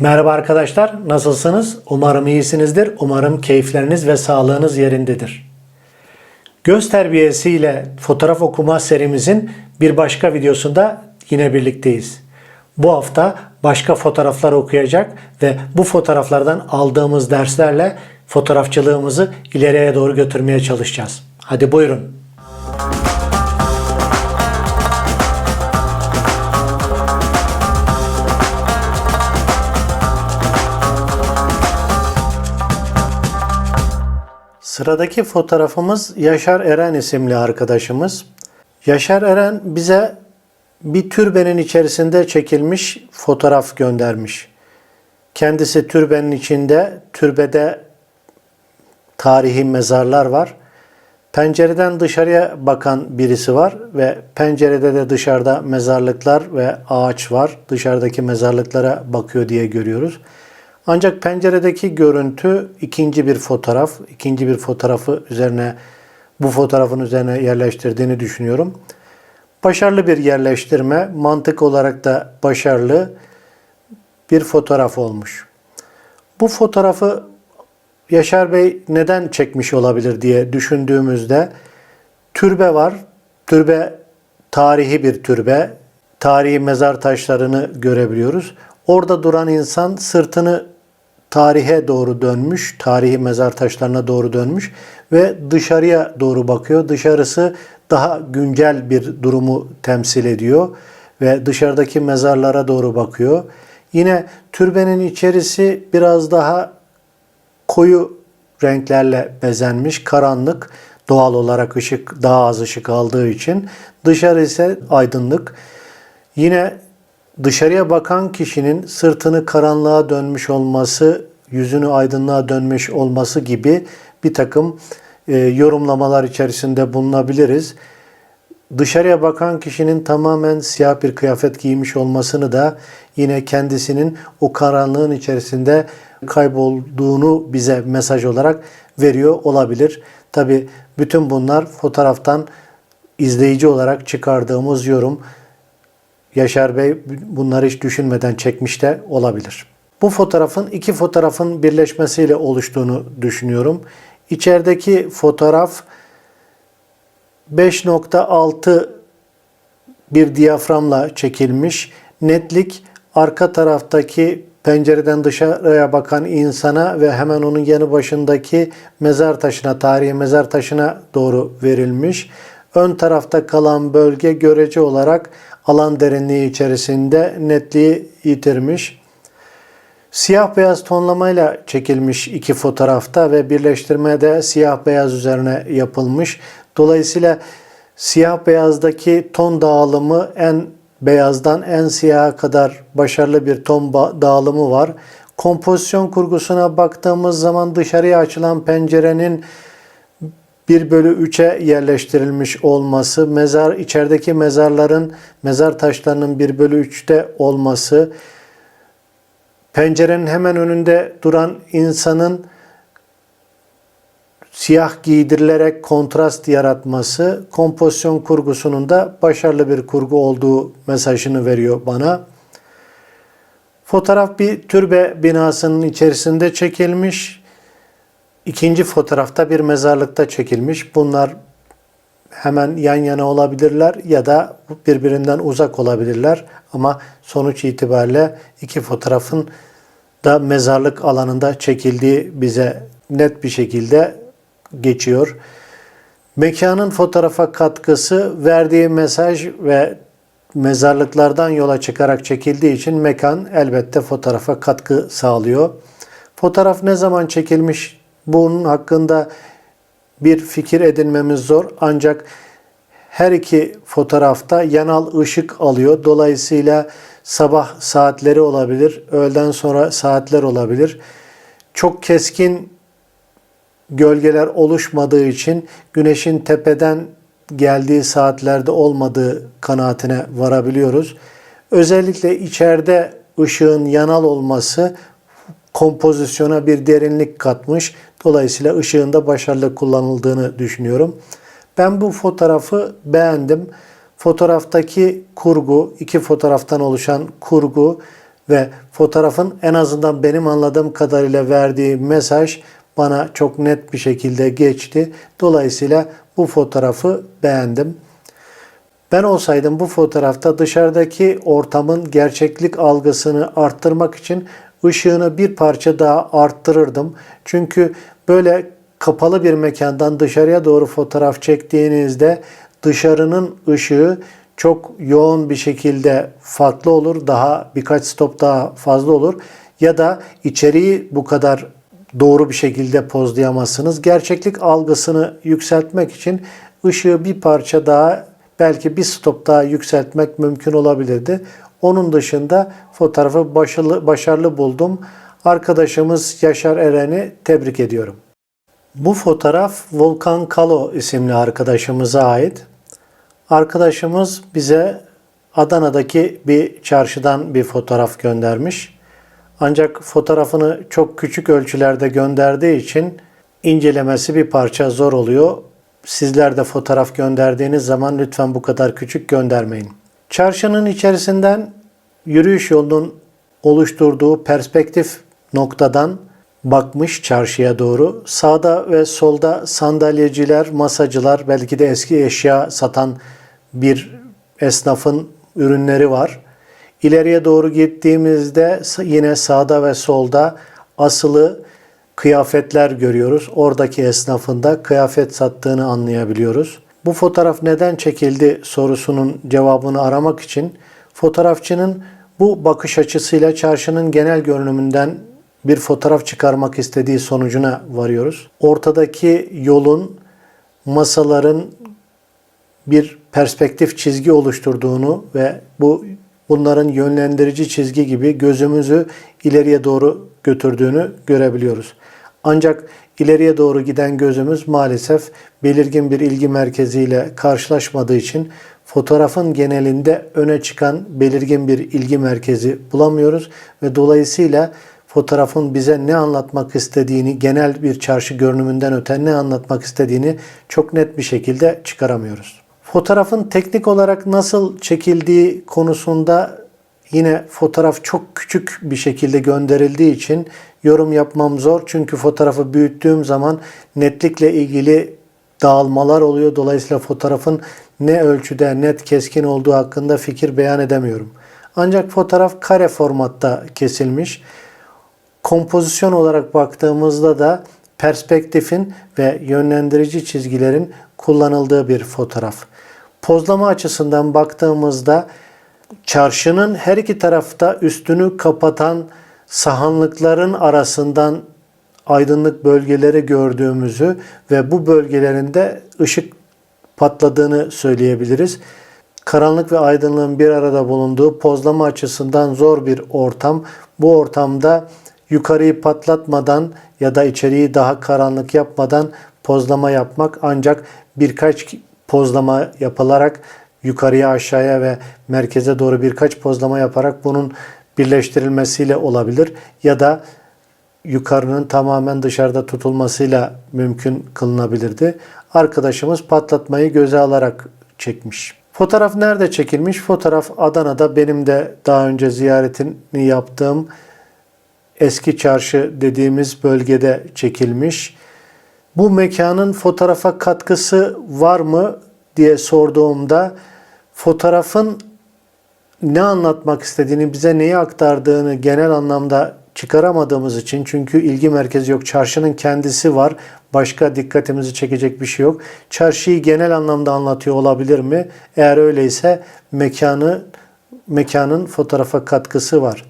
Merhaba arkadaşlar, nasılsınız? Umarım iyisinizdir. Umarım keyifleriniz ve sağlığınız yerindedir. Göz terbiyesiyle fotoğraf okuma serimizin bir başka videosunda yine birlikteyiz. Bu hafta başka fotoğraflar okuyacak ve bu fotoğraflardan aldığımız derslerle fotoğrafçılığımızı ileriye doğru götürmeye çalışacağız. Hadi buyurun. Sıradaki fotoğrafımız Yaşar Eren isimli arkadaşımız. Yaşar Eren bize bir türbenin içerisinde çekilmiş fotoğraf göndermiş. Kendisi türbenin içinde, türbede tarihi mezarlar var. Pencereden dışarıya bakan birisi var ve pencerede de dışarıda mezarlıklar ve ağaç var. Dışarıdaki mezarlıklara bakıyor diye görüyoruz. Ancak penceredeki görüntü ikinci bir fotoğraf. ikinci bir fotoğrafı üzerine bu fotoğrafın üzerine yerleştirdiğini düşünüyorum. Başarılı bir yerleştirme, mantık olarak da başarılı bir fotoğraf olmuş. Bu fotoğrafı Yaşar Bey neden çekmiş olabilir diye düşündüğümüzde türbe var. Türbe tarihi bir türbe. Tarihi mezar taşlarını görebiliyoruz. Orada duran insan sırtını tarihe doğru dönmüş, tarihi mezar taşlarına doğru dönmüş ve dışarıya doğru bakıyor. Dışarısı daha güncel bir durumu temsil ediyor ve dışarıdaki mezarlara doğru bakıyor. Yine türbenin içerisi biraz daha koyu renklerle bezenmiş, karanlık. Doğal olarak ışık daha az ışık aldığı için dışarı ise aydınlık. Yine dışarıya bakan kişinin sırtını karanlığa dönmüş olması, yüzünü aydınlığa dönmüş olması gibi bir takım e, yorumlamalar içerisinde bulunabiliriz. Dışarıya bakan kişinin tamamen siyah bir kıyafet giymiş olmasını da yine kendisinin o karanlığın içerisinde kaybolduğunu bize mesaj olarak veriyor olabilir. Tabi bütün bunlar fotoğraftan izleyici olarak çıkardığımız yorum. Yaşar Bey bunları hiç düşünmeden çekmiş de olabilir. Bu fotoğrafın iki fotoğrafın birleşmesiyle oluştuğunu düşünüyorum. İçerideki fotoğraf 5.6 bir diyaframla çekilmiş. Netlik arka taraftaki pencereden dışarıya bakan insana ve hemen onun yanı başındaki mezar taşına, tarihi mezar taşına doğru verilmiş. Ön tarafta kalan bölge görece olarak alan derinliği içerisinde netliği yitirmiş. Siyah beyaz tonlamayla çekilmiş iki fotoğrafta ve birleştirme de siyah beyaz üzerine yapılmış. Dolayısıyla siyah beyazdaki ton dağılımı en beyazdan en siyaha kadar başarılı bir ton dağılımı var. Kompozisyon kurgusuna baktığımız zaman dışarıya açılan pencerenin 1 bölü 3'e yerleştirilmiş olması, mezar içerideki mezarların, mezar taşlarının 1 bölü 3'te olması, pencerenin hemen önünde duran insanın siyah giydirilerek kontrast yaratması kompozisyon kurgusunun da başarılı bir kurgu olduğu mesajını veriyor bana. Fotoğraf bir türbe binasının içerisinde çekilmiş. İkinci fotoğrafta bir mezarlıkta çekilmiş. Bunlar hemen yan yana olabilirler ya da birbirinden uzak olabilirler. Ama sonuç itibariyle iki fotoğrafın da mezarlık alanında çekildiği bize net bir şekilde geçiyor. Mekanın fotoğrafa katkısı verdiği mesaj ve mezarlıklardan yola çıkarak çekildiği için mekan elbette fotoğrafa katkı sağlıyor. Fotoğraf ne zaman çekilmiş bunun hakkında bir fikir edinmemiz zor ancak her iki fotoğrafta yanal ışık alıyor. Dolayısıyla sabah saatleri olabilir, öğleden sonra saatler olabilir. Çok keskin gölgeler oluşmadığı için güneşin tepeden geldiği saatlerde olmadığı kanaatine varabiliyoruz. Özellikle içeride ışığın yanal olması kompozisyona bir derinlik katmış. Dolayısıyla ışığın da başarılı kullanıldığını düşünüyorum. Ben bu fotoğrafı beğendim. Fotoğraftaki kurgu, iki fotoğraftan oluşan kurgu ve fotoğrafın en azından benim anladığım kadarıyla verdiği mesaj bana çok net bir şekilde geçti. Dolayısıyla bu fotoğrafı beğendim. Ben olsaydım bu fotoğrafta dışarıdaki ortamın gerçeklik algısını arttırmak için ışığını bir parça daha arttırırdım. Çünkü böyle kapalı bir mekandan dışarıya doğru fotoğraf çektiğinizde dışarının ışığı çok yoğun bir şekilde farklı olur. Daha birkaç stop daha fazla olur. Ya da içeriği bu kadar doğru bir şekilde pozlayamazsınız. Gerçeklik algısını yükseltmek için ışığı bir parça daha belki bir stop daha yükseltmek mümkün olabilirdi. Onun dışında fotoğrafı başarılı, başarılı buldum. Arkadaşımız Yaşar Eren'i tebrik ediyorum. Bu fotoğraf Volkan Kalo isimli arkadaşımıza ait. Arkadaşımız bize Adana'daki bir çarşıdan bir fotoğraf göndermiş. Ancak fotoğrafını çok küçük ölçülerde gönderdiği için incelemesi bir parça zor oluyor. Sizler de fotoğraf gönderdiğiniz zaman lütfen bu kadar küçük göndermeyin. Çarşının içerisinden yürüyüş yolunun oluşturduğu perspektif noktadan bakmış çarşıya doğru. Sağda ve solda sandalyeciler, masacılar, belki de eski eşya satan bir esnafın ürünleri var. İleriye doğru gittiğimizde yine sağda ve solda asılı kıyafetler görüyoruz. Oradaki esnafın da kıyafet sattığını anlayabiliyoruz. Bu fotoğraf neden çekildi sorusunun cevabını aramak için fotoğrafçının bu bakış açısıyla çarşının genel görünümünden bir fotoğraf çıkarmak istediği sonucuna varıyoruz. Ortadaki yolun masaların bir perspektif çizgi oluşturduğunu ve bu bunların yönlendirici çizgi gibi gözümüzü ileriye doğru götürdüğünü görebiliyoruz. Ancak ileriye doğru giden gözümüz maalesef belirgin bir ilgi merkeziyle karşılaşmadığı için fotoğrafın genelinde öne çıkan belirgin bir ilgi merkezi bulamıyoruz ve dolayısıyla fotoğrafın bize ne anlatmak istediğini, genel bir çarşı görünümünden öte ne anlatmak istediğini çok net bir şekilde çıkaramıyoruz. Fotoğrafın teknik olarak nasıl çekildiği konusunda yine fotoğraf çok küçük bir şekilde gönderildiği için yorum yapmam zor. Çünkü fotoğrafı büyüttüğüm zaman netlikle ilgili dağılmalar oluyor. Dolayısıyla fotoğrafın ne ölçüde net keskin olduğu hakkında fikir beyan edemiyorum. Ancak fotoğraf kare formatta kesilmiş. Kompozisyon olarak baktığımızda da perspektifin ve yönlendirici çizgilerin kullanıldığı bir fotoğraf. Pozlama açısından baktığımızda çarşının her iki tarafta üstünü kapatan sahanlıkların arasından aydınlık bölgeleri gördüğümüzü ve bu bölgelerinde ışık patladığını söyleyebiliriz. Karanlık ve aydınlığın bir arada bulunduğu pozlama açısından zor bir ortam. Bu ortamda yukarıyı patlatmadan ya da içeriği daha karanlık yapmadan pozlama yapmak ancak birkaç pozlama yapılarak yukarıya aşağıya ve merkeze doğru birkaç pozlama yaparak bunun birleştirilmesiyle olabilir ya da yukarının tamamen dışarıda tutulmasıyla mümkün kılınabilirdi. Arkadaşımız patlatmayı göze alarak çekmiş. Fotoğraf nerede çekilmiş? Fotoğraf Adana'da benim de daha önce ziyaretini yaptığım eski çarşı dediğimiz bölgede çekilmiş. Bu mekanın fotoğrafa katkısı var mı diye sorduğumda fotoğrafın ne anlatmak istediğini, bize neyi aktardığını genel anlamda çıkaramadığımız için çünkü ilgi merkezi yok. Çarşının kendisi var. Başka dikkatimizi çekecek bir şey yok. Çarşıyı genel anlamda anlatıyor olabilir mi? Eğer öyleyse mekanı mekanın fotoğrafa katkısı var.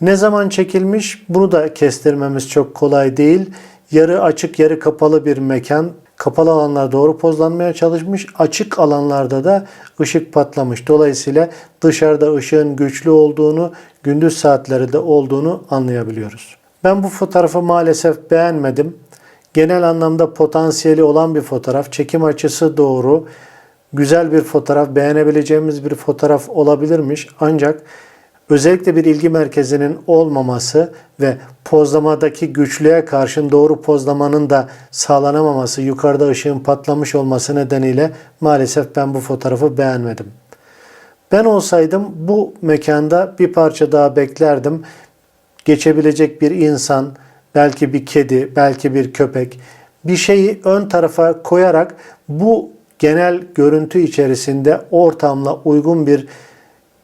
Ne zaman çekilmiş? Bunu da kestirmemiz çok kolay değil. Yarı açık, yarı kapalı bir mekan. Kapalı alanlar doğru pozlanmaya çalışmış. Açık alanlarda da ışık patlamış. Dolayısıyla dışarıda ışığın güçlü olduğunu, gündüz saatleri de olduğunu anlayabiliyoruz. Ben bu fotoğrafı maalesef beğenmedim. Genel anlamda potansiyeli olan bir fotoğraf. Çekim açısı doğru. Güzel bir fotoğraf, beğenebileceğimiz bir fotoğraf olabilirmiş. Ancak özellikle bir ilgi merkezinin olmaması ve pozlamadaki güçlüğe karşın doğru pozlamanın da sağlanamaması, yukarıda ışığın patlamış olması nedeniyle maalesef ben bu fotoğrafı beğenmedim. Ben olsaydım bu mekanda bir parça daha beklerdim. Geçebilecek bir insan, belki bir kedi, belki bir köpek bir şeyi ön tarafa koyarak bu genel görüntü içerisinde ortamla uygun bir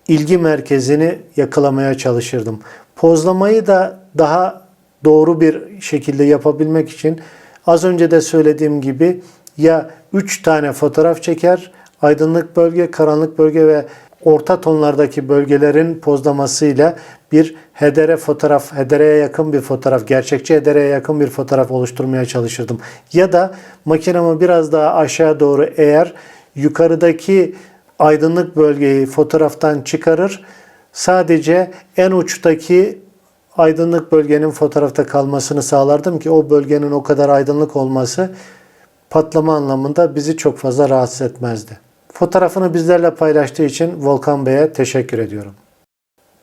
ilgi merkezini yakalamaya çalışırdım. Pozlamayı da daha doğru bir şekilde yapabilmek için az önce de söylediğim gibi ya 3 tane fotoğraf çeker, aydınlık bölge, karanlık bölge ve orta tonlardaki bölgelerin pozlamasıyla bir hedere fotoğraf, hedereye yakın bir fotoğraf, gerçekçi hedereye yakın bir fotoğraf oluşturmaya çalışırdım. Ya da makinamı biraz daha aşağı doğru eğer yukarıdaki aydınlık bölgeyi fotoğraftan çıkarır, sadece en uçtaki aydınlık bölgenin fotoğrafta kalmasını sağlardım ki o bölgenin o kadar aydınlık olması patlama anlamında bizi çok fazla rahatsız etmezdi. Fotoğrafını bizlerle paylaştığı için Volkan Bey'e teşekkür ediyorum.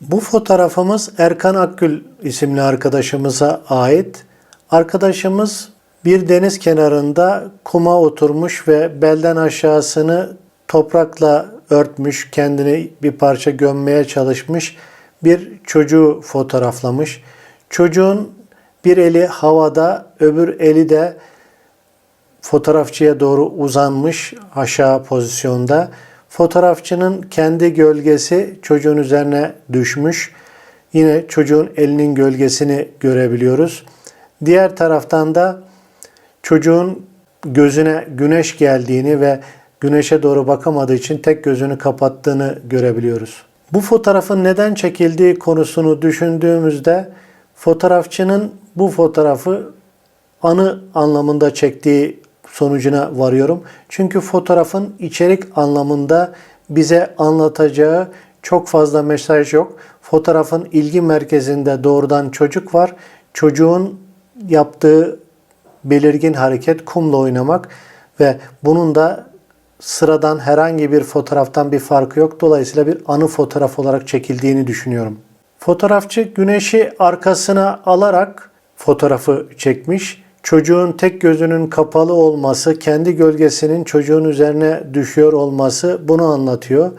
Bu fotoğrafımız Erkan Akgül isimli arkadaşımıza ait. Arkadaşımız bir deniz kenarında kuma oturmuş ve belden aşağısını toprakla örtmüş, kendini bir parça gömmeye çalışmış bir çocuğu fotoğraflamış. Çocuğun bir eli havada, öbür eli de fotoğrafçıya doğru uzanmış aşağı pozisyonda. Fotoğrafçının kendi gölgesi çocuğun üzerine düşmüş. Yine çocuğun elinin gölgesini görebiliyoruz. Diğer taraftan da çocuğun gözüne güneş geldiğini ve güneşe doğru bakamadığı için tek gözünü kapattığını görebiliyoruz. Bu fotoğrafın neden çekildiği konusunu düşündüğümüzde fotoğrafçının bu fotoğrafı anı anlamında çektiği sonucuna varıyorum. Çünkü fotoğrafın içerik anlamında bize anlatacağı çok fazla mesaj yok. Fotoğrafın ilgi merkezinde doğrudan çocuk var. Çocuğun yaptığı belirgin hareket kumla oynamak ve bunun da sıradan herhangi bir fotoğraftan bir farkı yok. Dolayısıyla bir anı fotoğraf olarak çekildiğini düşünüyorum. Fotoğrafçı güneşi arkasına alarak fotoğrafı çekmiş. Çocuğun tek gözünün kapalı olması, kendi gölgesinin çocuğun üzerine düşüyor olması bunu anlatıyor.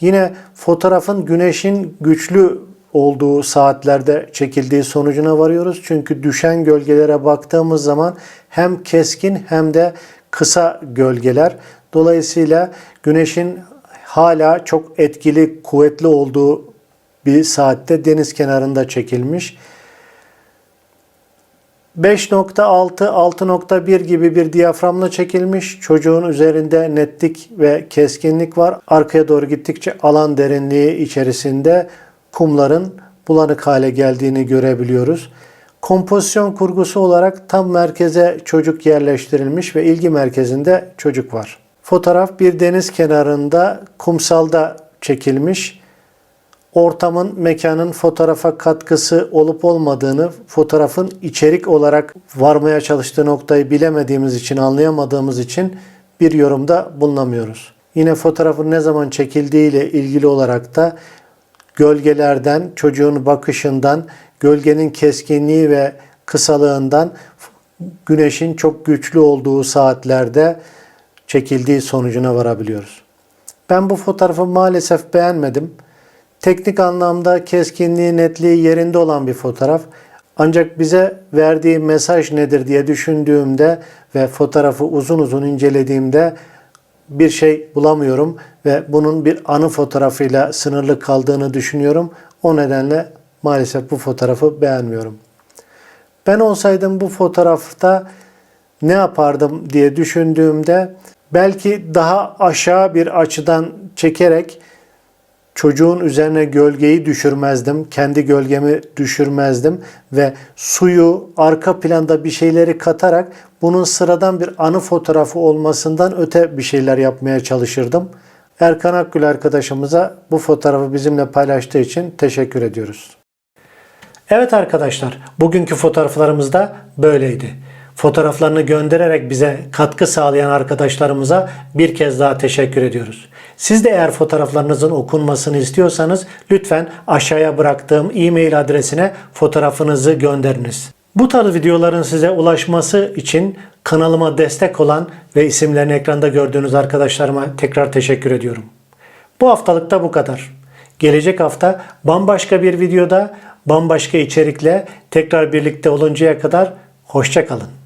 Yine fotoğrafın güneşin güçlü olduğu saatlerde çekildiği sonucuna varıyoruz. Çünkü düşen gölgelere baktığımız zaman hem keskin hem de kısa gölgeler. Dolayısıyla güneşin hala çok etkili, kuvvetli olduğu bir saatte deniz kenarında çekilmiş. 5.6, 6.1 gibi bir diyaframla çekilmiş. Çocuğun üzerinde netlik ve keskinlik var. Arkaya doğru gittikçe alan derinliği içerisinde kumların bulanık hale geldiğini görebiliyoruz. Kompozisyon kurgusu olarak tam merkeze çocuk yerleştirilmiş ve ilgi merkezinde çocuk var. Fotoğraf bir deniz kenarında kumsalda çekilmiş. Ortamın, mekanın fotoğrafa katkısı olup olmadığını, fotoğrafın içerik olarak varmaya çalıştığı noktayı bilemediğimiz için, anlayamadığımız için bir yorumda bulunamıyoruz. Yine fotoğrafın ne zaman çekildiği ile ilgili olarak da gölgelerden, çocuğun bakışından, gölgenin keskinliği ve kısalığından güneşin çok güçlü olduğu saatlerde çekildiği sonucuna varabiliyoruz. Ben bu fotoğrafı maalesef beğenmedim. Teknik anlamda keskinliği, netliği yerinde olan bir fotoğraf. Ancak bize verdiği mesaj nedir diye düşündüğümde ve fotoğrafı uzun uzun incelediğimde bir şey bulamıyorum ve bunun bir anı fotoğrafıyla sınırlı kaldığını düşünüyorum. O nedenle maalesef bu fotoğrafı beğenmiyorum. Ben olsaydım bu fotoğrafta ne yapardım diye düşündüğümde belki daha aşağı bir açıdan çekerek çocuğun üzerine gölgeyi düşürmezdim. Kendi gölgemi düşürmezdim ve suyu arka planda bir şeyleri katarak bunun sıradan bir anı fotoğrafı olmasından öte bir şeyler yapmaya çalışırdım. Erkan Akgül arkadaşımıza bu fotoğrafı bizimle paylaştığı için teşekkür ediyoruz. Evet arkadaşlar, bugünkü fotoğraflarımız da böyleydi. Fotoğraflarını göndererek bize katkı sağlayan arkadaşlarımıza bir kez daha teşekkür ediyoruz. Siz de eğer fotoğraflarınızın okunmasını istiyorsanız lütfen aşağıya bıraktığım e-mail adresine fotoğrafınızı gönderiniz. Bu tarz videoların size ulaşması için kanalıma destek olan ve isimlerini ekranda gördüğünüz arkadaşlarıma tekrar teşekkür ediyorum. Bu haftalık da bu kadar. Gelecek hafta bambaşka bir videoda bambaşka içerikle tekrar birlikte oluncaya kadar hoşça kalın.